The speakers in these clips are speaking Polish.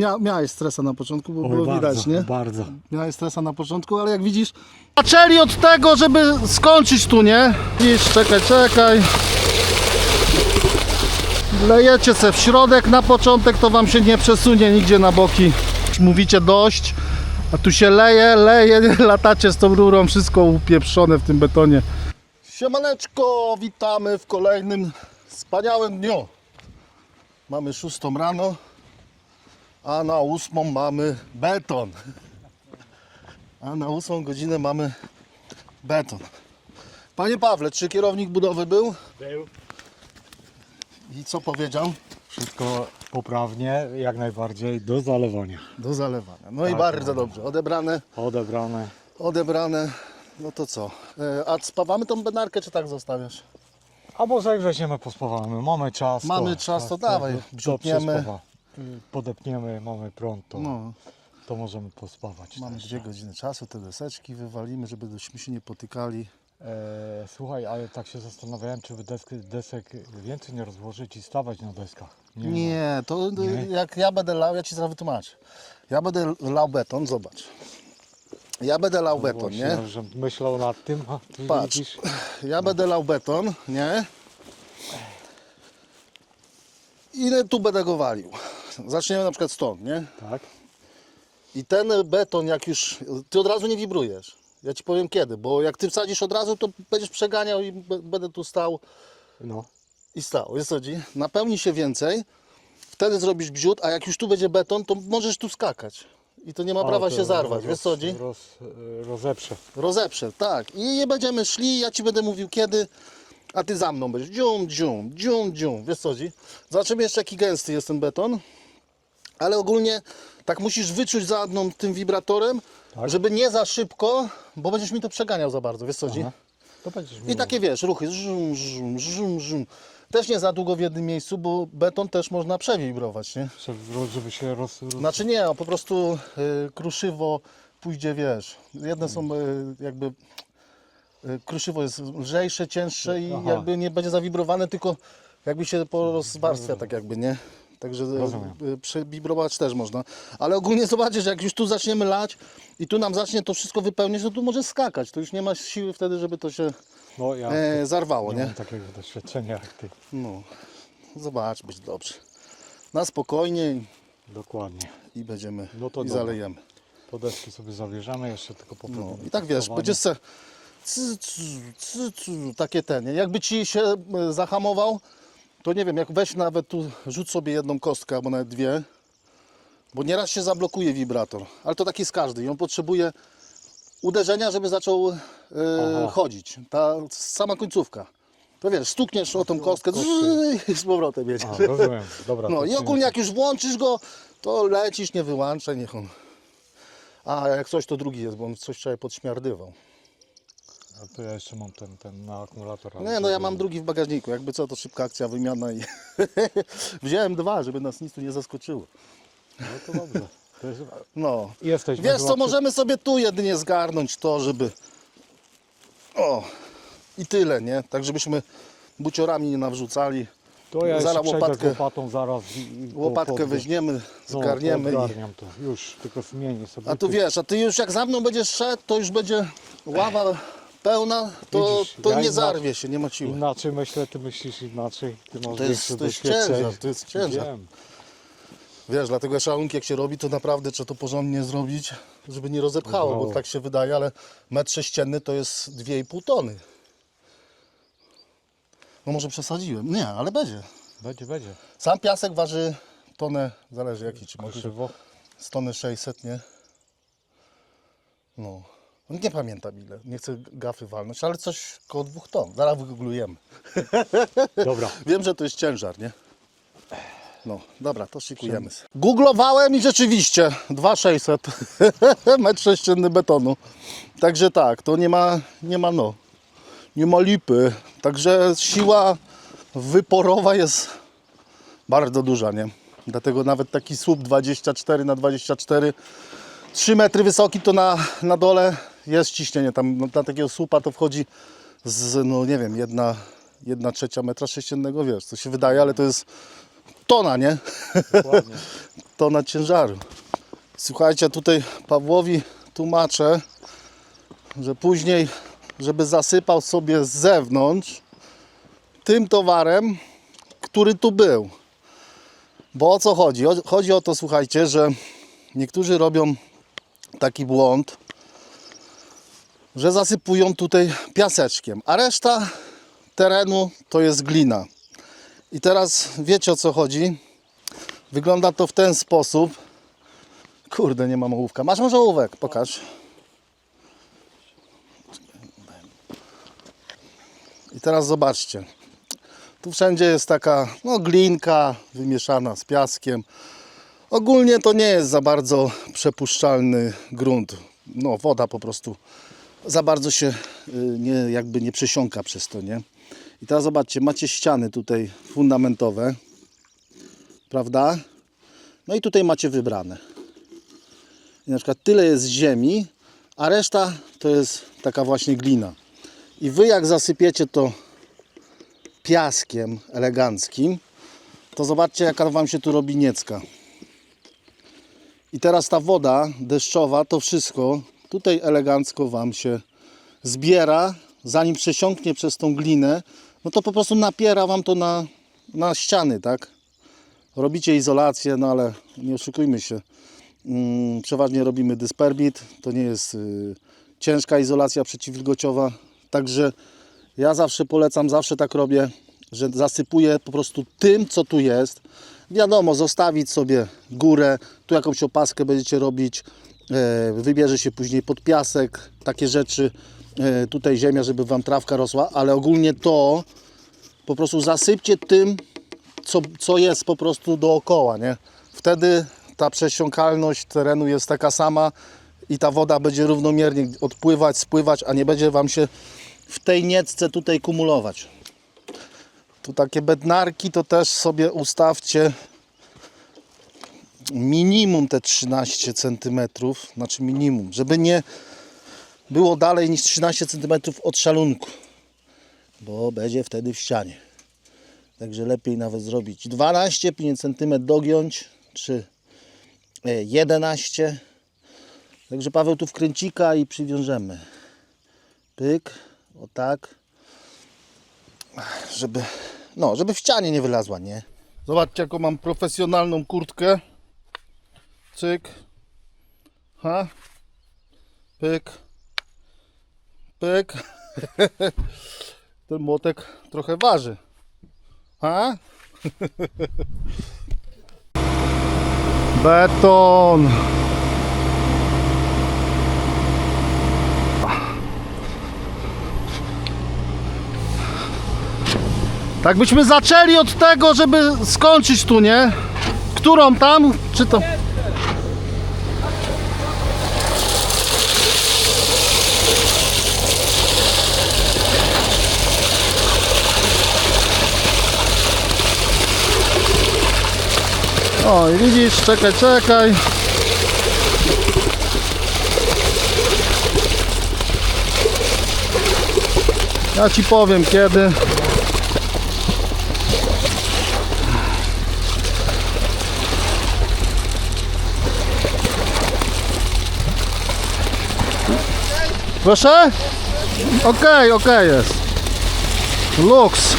Mia, miałeś stresa na początku, bo było bardzo, widać, nie? Bardzo. Miałeś stresa na początku, ale jak widzisz... Zaczęli od tego, żeby skończyć tu, nie? Widzisz, czekaj, czekaj. Lejecie se w środek na początek, to wam się nie przesunie nigdzie na boki. Mówicie dość, a tu się leje, leje, latacie z tą rurą, wszystko upieprzone w tym betonie. Siemaneczko, witamy w kolejnym wspaniałym dniu. Mamy szóstą rano, a na ósmą mamy beton. A na ósmą godzinę mamy beton. Panie Pawle, czy kierownik budowy był? Był. I co powiedział? Wszystko poprawnie, jak najbardziej do zalewania. Do zalewania. No i Tak, bardzo no. dobrze. Odebrane, Odebrane. odebrane. No to co? E, A spawamy tą benarkę, czy tak zostawiasz? A może weźmiemy, pospawamy. Mamy czas. Mamy czas, to dawaj, do- Podepniemy, mamy prąd, to, No, to możemy pospawać. mamy też. dwie godziny czasu, te deseczki wywalimy, żebyśmy się nie potykali. E, słuchaj, ale tak się zastanawiałem, czy by desk, desek więcej nie rozłożyć i stawać na deskach. Nie, to jak ja będę lał, ja ci zaraz wytłumaczę. Ja będę lał beton, zobacz. Ja będę lał beton, Właśnie, nie? Że myślał nad tym, a ty Patrz. widzisz. Ja będę lał beton, nie? I tu będę go walił. Zaczniemy na przykład stąd, nie? Tak? I ten beton, jak już. Ty od razu nie wibrujesz. Ja ci powiem kiedy, bo jak ty wsadzisz od razu, to będziesz przeganiał i będę tu stał No. i stał. Wiesz co chodzi? Napełni się więcej, wtedy zrobisz gziut, a jak już tu będzie beton, to możesz tu skakać. I to nie ma prawa się zarwać. roz- Wiesz co chodzi? Roz, rozeprze. Rozeprze, tak. I nie będziemy szli, ja ci będę mówił kiedy, a ty za mną będziesz. Dzium, dzium, dzium, dzium. Wiesz co chodzi? Zobaczymy jeszcze jaki gęsty jest ten beton. Ale ogólnie tak musisz wyczuć za mną tym wibratorem, Tak. żeby nie za szybko, bo będziesz mi to przeganiał za bardzo, wiesz co chodzi? Aha. To będziesz I takie wiesz, ruchy, żum, żum, żum, żum. Też nie za długo w jednym miejscu, bo beton też można przewibrować, nie? Żeby, żeby się roz, roz... Znaczy nie, po prostu y, kruszywo pójdzie, wiesz. Jedne są y, jakby. Y, kruszywo jest lżejsze, cięższe i Aha. jakby nie będzie zawibrowane, tylko jakby się porozwarstwia, tak jakby, nie? Także y, Rozumiem. y, przewibrować też można. Ale ogólnie zobaczysz, że jak już tu zaczniemy lać i tu nam zacznie to wszystko wypełniać, to tu może skakać. To już nie ma siły wtedy, żeby to się No ja e, zarwało, nie nie? mam takiego doświadczenia jak ty. No, zobacz, być dobrze. Na spokojnie Dokładnie. i będziemy, No to i dobra. zalejemy. Podeski sobie zawierzamy, jeszcze tylko po No, I tak wiesz, będziesz se cy, takie ten, jakby ci się e, zahamował, to nie wiem, jak weź nawet tu, rzuć sobie jedną kostkę albo nawet dwie, bo nieraz się zablokuje wibrator, ale to taki jest każdy i on potrzebuje uderzenia, żeby zaczął e, chodzić, ta sama końcówka. To wiesz, stukniesz o tą kostkę i z powrotem jedziesz. A, rozumiem. Dobra. No to i ogólnie jak już włączysz go, to lecisz, nie wyłączaj, niech on. A jak coś to drugi jest, bo on coś wczoraj podśmiardywał. A to ja jeszcze mam ten, ten na akumulator. ale Nie, no ja mam drugi w bagażniku, jakby co, to szybka akcja, wymiana i wziąłem dwa, żeby nas nic tu nie zaskoczyło. No to dobrze. To jest... No, Jesteśmy wiesz co, możemy sobie tu jedynie zgarnąć to, żeby... O, i tyle, nie? Tak żebyśmy buciorami nie nawrzucali. To ja jeszcze zaraz przejdę łopatkę- łopatą zaraz i, i po- Łopatkę weźmiemy, No, zgarniemy i... Odgarniam to. Już, tylko zmienię sobie. A tu wiesz, a ty już jak za mną będziesz szedł, to już będzie ława pełna, to, Widzisz, to ja nie inaczej- zarwie się, nie ma siły. Inaczej myślę, ty myślisz inaczej. Ty masz To jest- większe to jest doświadczenie. ciężar, to jest ciężar. Wiem. Wiesz, dlatego szalunki jak się robi, to naprawdę trzeba to porządnie zrobić, żeby nie rozepchało, No. bo tak się wydaje, ale metr sześcienny to jest 2,5 tony. No może przesadziłem. Nie, ale będzie. Będzie, będzie. Sam piasek waży tonę, zależy jaki, czy może Krzywo. z tony 600, nie? No. Nie pamiętam ile, nie chcę gafy walnąć, ale coś koło dwóch ton. Zaraz wygooglujemy. Dobra. Wiem, że to jest ciężar, nie? No, dobra, to szykujemy. Googlowałem i rzeczywiście 2600 metr sześcienny betonu. Także tak, to nie ma, nie ma no, nie ma lipy. Także siła wyporowa jest bardzo duża, nie? Dlatego nawet taki słup 24 na 24 3 metry wysoki to na, na dole jest ciśnienie. Tam no, na takiego słupa to wchodzi z, no nie wiem, jedna, jedna trzecia metra sześciennego, wiesz, co się wydaje, ale to jest tona, nie? Dokładnie. tona ciężaru. Słuchajcie, tutaj Pawłowi tłumaczę, że później, żeby zasypał sobie z zewnątrz tym towarem, który tu był. Bo o co chodzi? Chodzi o to, słuchajcie, że niektórzy robią taki błąd, że zasypują tutaj piaseczkiem, a reszta terenu to jest glina. I teraz wiecie o co chodzi? Wygląda to w ten sposób. Kurde, nie mam ołówka. Masz może ołówek? Pokaż. I teraz zobaczcie. Tu wszędzie jest taka no, glinka wymieszana z piaskiem. Ogólnie to nie jest za bardzo przepuszczalny grunt. No, woda po prostu za bardzo się y, nie, jakby nie przesiąka przez to, nie? I teraz zobaczcie, macie ściany tutaj fundamentowe, prawda? No i tutaj macie wybrane. I na przykład tyle jest ziemi, a reszta to jest taka właśnie glina. I wy jak zasypiecie to piaskiem eleganckim, to zobaczcie jaka wam się tu robi niecka. I teraz ta woda deszczowa, to wszystko tutaj elegancko wam się zbiera, zanim przesiąknie przez tą glinę, no to po prostu napiera wam to na, na ściany, tak? Robicie izolację, no ale nie oszukujmy się. Mm, przeważnie robimy dysperbit, to nie jest y, ciężka izolacja przeciwwilgociowa, także ja zawsze polecam, zawsze tak robię, że zasypuję po prostu tym, co tu jest. Wiadomo, zostawić sobie górę, tu jakąś opaskę będziecie robić, wybierze się później pod piasek, takie rzeczy, e, tutaj ziemia, żeby Wam trawka rosła, ale ogólnie to po prostu zasypcie tym, co, co jest po prostu dookoła, nie? Wtedy ta przesiąkalność terenu jest taka sama i ta woda będzie równomiernie odpływać, spływać, a nie będzie Wam się w tej niecce tutaj kumulować. Tu takie bednarki to też sobie ustawcie minimum te 13 cm, znaczy minimum, żeby nie było dalej niż 13 cm od szalunku, bo będzie wtedy w ścianie. Także lepiej nawet zrobić 12, 5 cm dogiąć, czy e, 11. Także Paweł tu wkręcika i przywiążemy. Pyk, o tak. Żeby, no, żeby w ścianie nie wylazła, nie? Zobaczcie, jaką mam profesjonalną kurtkę. Cyk. Ha. Pyk. Pyk. Ten młotek trochę waży. Ha? Beton. Tak byśmy zaczęli od tego, żeby skończyć tu, nie? Którą tam? Czy to? O, widzisz, czekaj, czekaj. Ja ci powiem kiedy. Proszę? Okej, okej jest. Lux.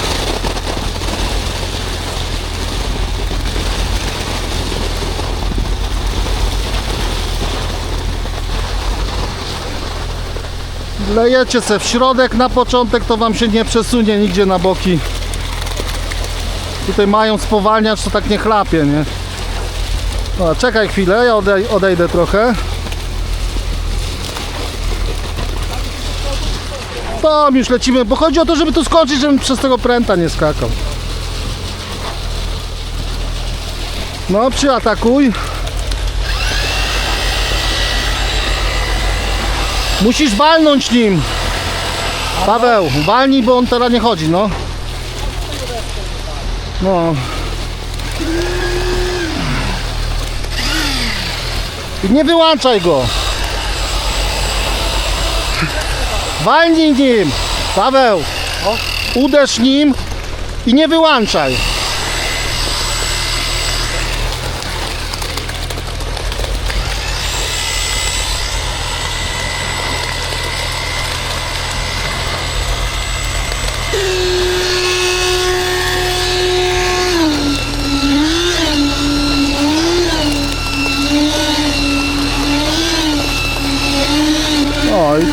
Lejecie se w środek na początek, to wam się nie przesunie nigdzie na boki. Tutaj mają spowalniacz, to tak nie chlapie, nie? No, czekaj chwilę, ja odej odejdę trochę. Tam już lecimy, bo chodzi o to, żeby tu skoczyć, żebym przez tego pręta nie skakał. No, przyatakuj. Musisz walnąć nim. Paweł, walnij, bo on teraz nie chodzi, no. No. I nie wyłączaj go. Walnij nim. Paweł, uderz nim i nie wyłączaj.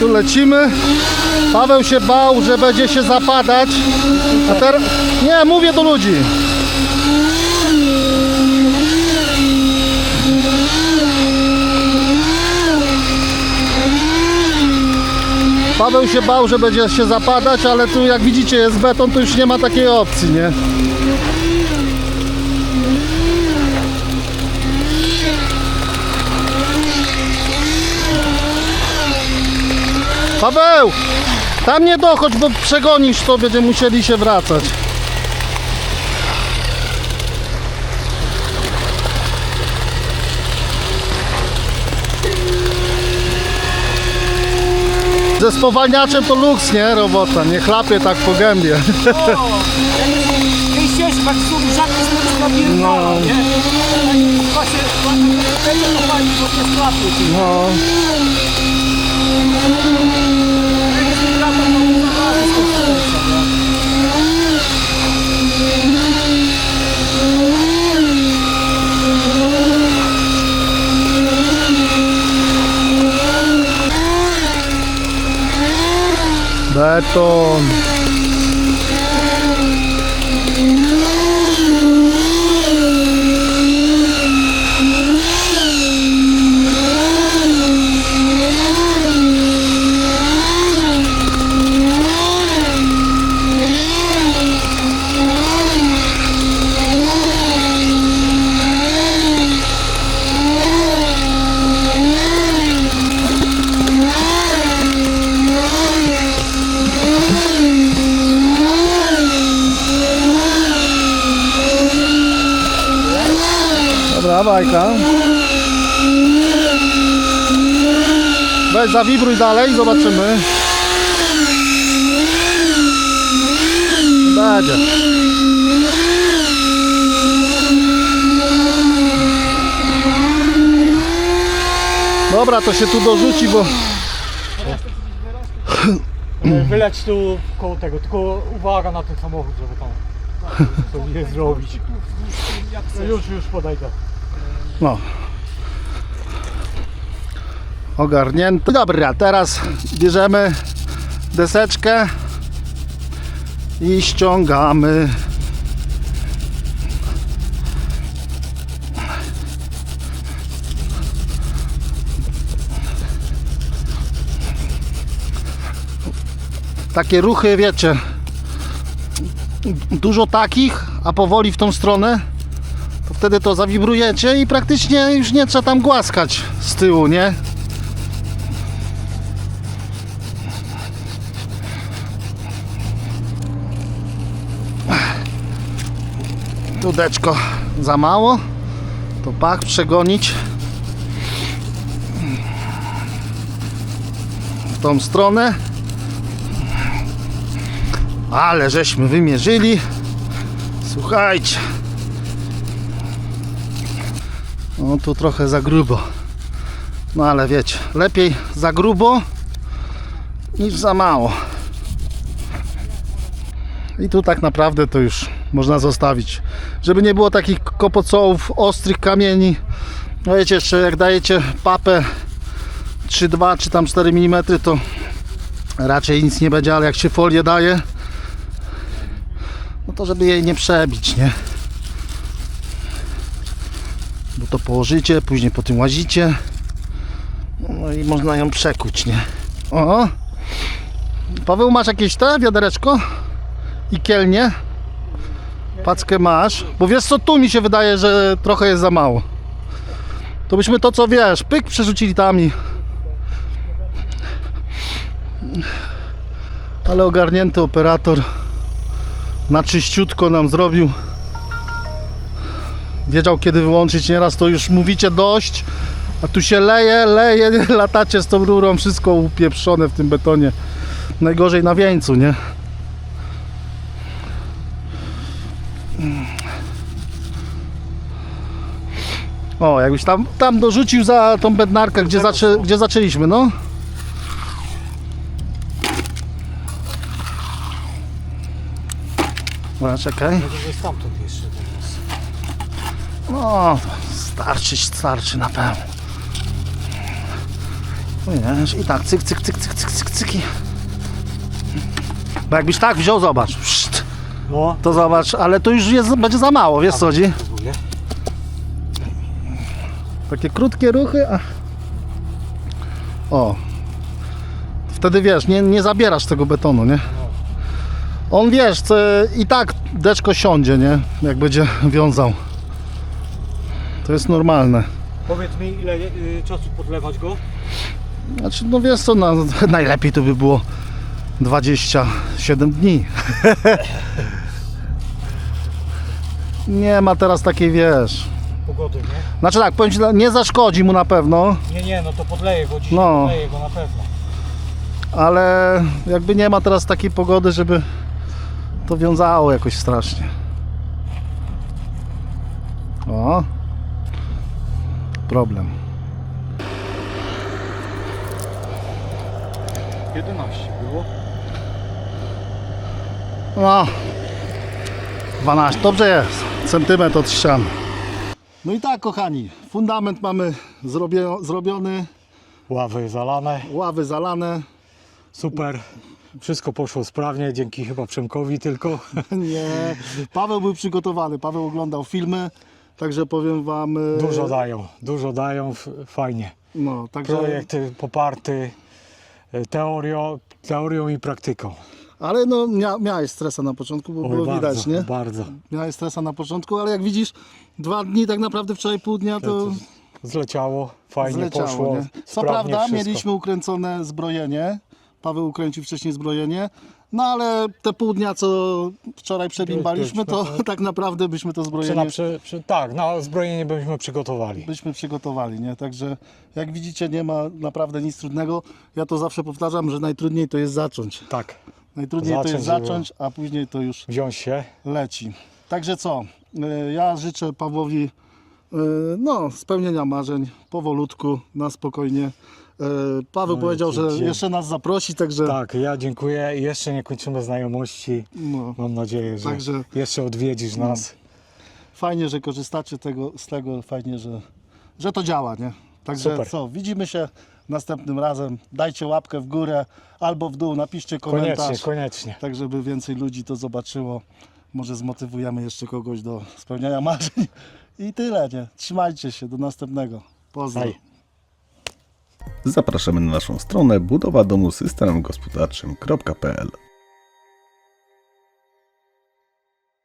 Tu lecimy. Paweł się bał, że będzie się zapadać. A teraz... Nie, mówię do ludzi. Paweł się bał, że będzie się zapadać, ale tu jak widzicie jest beton, to już nie ma takiej opcji, nie? Paweł! Tam nie dochodź, bo przegonisz to, będziemy musieli się wracać. Ze spowalniaczem to luks, nie? Robota, nie chlapie tak po gębie. Tak. No. Бетон. To. Dobra, bajka. Weź zawibruj dalej, zobaczymy. Będzie. Dobra, to się tu dorzuci, bo Wyleć tu koło tego, tylko uwaga na ten samochód, żeby tam to nie zrobić. Już, już podejdę. No. Ogarnięty. Dobra, teraz bierzemy deseczkę i ściągamy. Takie ruchy, wiecie, dużo takich, a powoli w tą stronę, to wtedy to zawibrujecie i praktycznie już nie trzeba tam głaskać z tyłu, nie? Tudeczko za mało, to pach przegonić w tą stronę. Ale żeśmy wymierzyli. Słuchajcie. No tu trochę za grubo. No ale wiecie, lepiej za grubo niż za mało. I tu tak naprawdę to już można zostawić. Żeby nie było takich kopocołów, ostrych kamieni. No wiecie, jeszcze jak dajecie papę 3,2 czy tam 4 mm to raczej nic nie będzie, ale jak się folię daje no to żeby jej nie przebić, nie? Bo to położycie, później po tym łazicie. No i można ją przekuć, nie? O! Paweł, masz jakieś te wiadereczko? I kielnie? Packę masz? Bo wiesz co, tu mi się wydaje, że trochę jest za mało. To byśmy to co wiesz, pyk przerzucili tam i... Ale ogarnięty operator na czyściutko nam zrobił. Wiedział kiedy wyłączyć, nieraz to już mówicie dość, a tu się leje, leje, latacie z tą rurą, wszystko upieprzone w tym betonie. Najgorzej na wieńcu, nie? O, jakbyś tam, tam dorzucił za tą bednarkę, gdzie, zaczę, gdzie zaczęliśmy, no. Dobra, czekaj. Stamtąd jeszcze. No, starczy, starczy na pewno. Wiesz, i tak, cyk, cyk, cyk, cyk, cyk, cyk, cyki. Bo jakbyś tak wziął, zobacz, pszt, No, to zobacz, ale to już jest, będzie za mało, wiesz co chodzi? Takie krótkie ruchy, a... O. Wtedy wiesz, nie, nie zabierasz tego betonu, nie? On wiesz, co, i tak deczko siądzie, nie? Jak będzie wiązał. To jest normalne. Powiedz mi, ile y, czasu podlewać go? Znaczy, no wiesz co, no, najlepiej to by było 27 dni. nie ma teraz takiej, wiesz... Pogody, nie? Znaczy tak, powiem ci, nie zaszkodzi mu na pewno, Nie, nie, no to podleję go dzisiaj, No. podleję go na pewno. ale jakby nie ma teraz takiej pogody, żeby to wiązało jakoś strasznie. O. Problem. 11 było. No. 12, dobrze jest. Centymetr od ściany. No i tak, kochani, fundament mamy zrobio, zrobiony, Ławy zalane, ławy zalane. super. Wszystko poszło sprawnie, dzięki chyba Przemkowi tylko. Nie, Paweł był przygotowany, Paweł oglądał filmy, także powiem wam. e, Dużo dają, dużo dają, fajnie. No, także. Projekt y, poparty y, teorią, teorią i praktyką. Ale no, mia, miałeś stresa na początku, bo Oj, było bardzo, widać, nie? Bardzo. Miałeś stresa na początku, ale jak widzisz, dwa dni, tak naprawdę wczoraj pół dnia to Zleciało, fajnie zleciało. poszło. nie? Co prawda, wszystko. mieliśmy ukręcone zbrojenie. Paweł ukręcił wcześniej zbrojenie. No ale te pół dnia, co wczoraj przebimbaliśmy, to tak naprawdę byśmy to Przy, na, zbrojenie przy, przy, tak, na zbrojenie byśmy przygotowali. byśmy przygotowali, nie? Także jak widzicie, nie ma naprawdę nic trudnego. Ja to zawsze powtarzam, że najtrudniej to jest zacząć. Tak, Najtrudniej to jest Zacząć, zacząć, a później to już wziąć się. leci. Także co? y, Ja życzę Pawłowi y, no, spełnienia marzeń powolutku, na spokojnie. Y, Paweł No i powiedział, że dzięki. jeszcze nas zaprosi, także Tak, ja dziękuję. Jeszcze nie kończymy znajomości. no, Mam nadzieję, że Także- No. jeszcze odwiedzisz nas. fajnie, że korzystacie tego, z tego, fajnie, że, że to działa, nie? Także Super. co, widzimy się następnym razem. Dajcie łapkę w górę albo w dół, napiszcie komentarz. Koniecznie, koniecznie. tak żeby więcej ludzi to zobaczyło. Może zmotywujemy jeszcze kogoś do spełniania marzeń. I tyle, nie? Trzymajcie się, do następnego. Pozdro. Hej. Zapraszamy na naszą stronę budowa domu systemem gospodarczym.pl